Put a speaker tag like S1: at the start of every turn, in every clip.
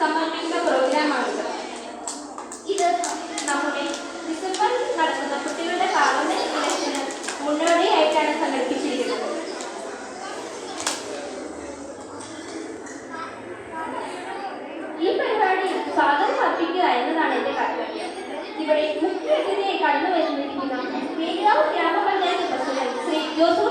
S1: Joseph സമർപ്പിക്കുന്ന പ്രോഗ്രാമാണിത്. ഇത് നമ്മുടെ ഡിസംബറിൽ നടക്കുന്ന കുട്ടികളുടെ പാർലമെന്റ് ഇലക്ഷന് മുന്നോടിയായിട്ടാണ് സംഘടിപ്പിച്ചിരിക്കുന്നത്. ഈ പരിപാടി സ്വാഗതം അർപ്പിക്കുക എന്നതാണ് എന്റെ കർത്തവ്യം. ഇവിടെ മുഖ്യ അതിഥിയെ കടന്നു വരുന്നിരിക്കുന്ന മേലുകാവ് ഗ്രാമപഞ്ചായത്ത് പ്രസിഡന്റ് ശ്രീ ജോസൂട്ടി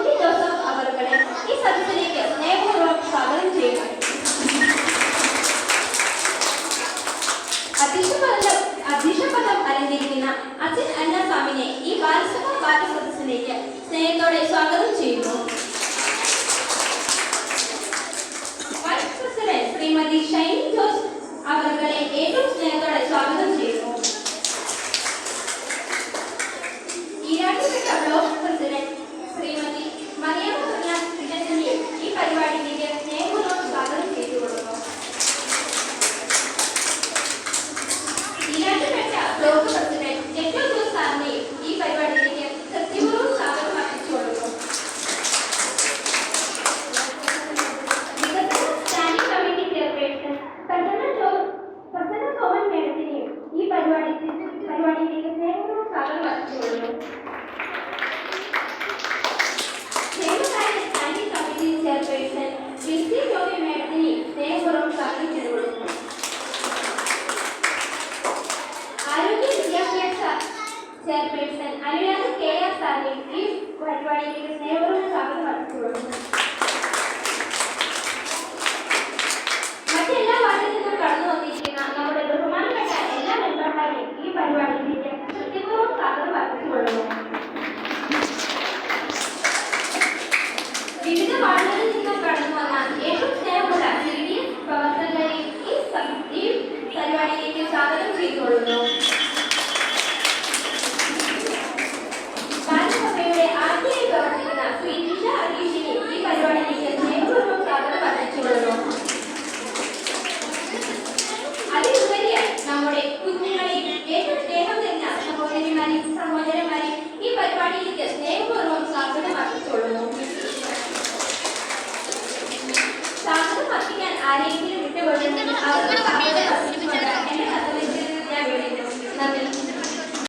S1: आरोग्य विद्याभ्यास चेयरपेसन अनुराग के സ്നേഹം തരുന്ന സഹോദരിമാരെയും ഈ പരിപാടിയിലേക്ക് സ്നേഹപൂർവം സ്വാഗതം അർപ്പിച്ചുകൊള്ളുന്നു. സ്വാഗതം അർപ്പിക്കാൻ ആരെയും